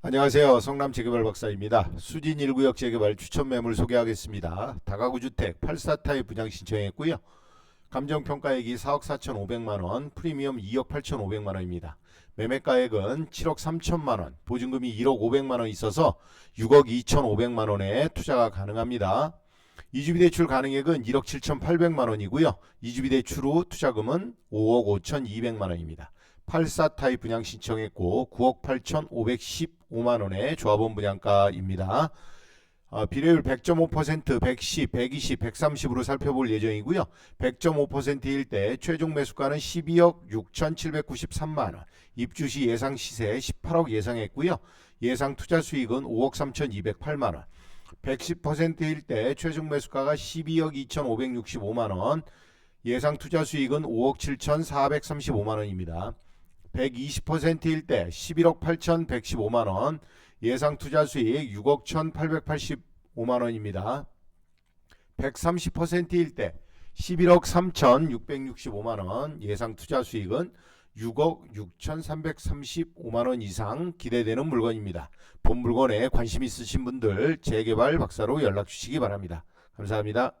안녕하세요. 성남 재개발 박사입니다. 수진 1구역 재개발 추천 매물 소개하겠습니다. 다가구 주택 84타입 분양 신청했고요. 감정평가액이 4억 4,500만 원, 프리미엄 2억 8,500만 원입니다. 매매가액은 7억 3천만 원, 보증금이 1억 500만 원 있어서 6억 2,500만 원에 투자가 가능합니다. 이주비 대출 가능액은 1억 7,800만 원이고요. 이주비 대출 후 투자금은 5억 5,200만 원입니다. 84 타입 분양 신청했고 9억 8,515만 원의 조합원 분양가입니다. 아, 비례율 100.5%, 110, 120, 130으로 살펴볼 예정이고요. 100.5%일 때 최종 매수가는 12억 6,793만 원, 입주 시 예상 시세 18억 예상했고요. 예상 투자 수익은 5억 3,208만 원. 110%일 때 최종 매수가가 12억 2,565만 원, 예상 투자 수익은 5억 7,435만 원입니다. 120%일 때 11억 8,115만 원, 예상 투자 수익 6억 1,885만 원입니다. 130%일 때 11억 3,665만 원, 예상 투자 수익은 6억 6,335만 원 이상 기대되는 물건입니다. 본 물건에 관심 있으신 분들 재개발 박사로 연락 주시기 바랍니다. 감사합니다.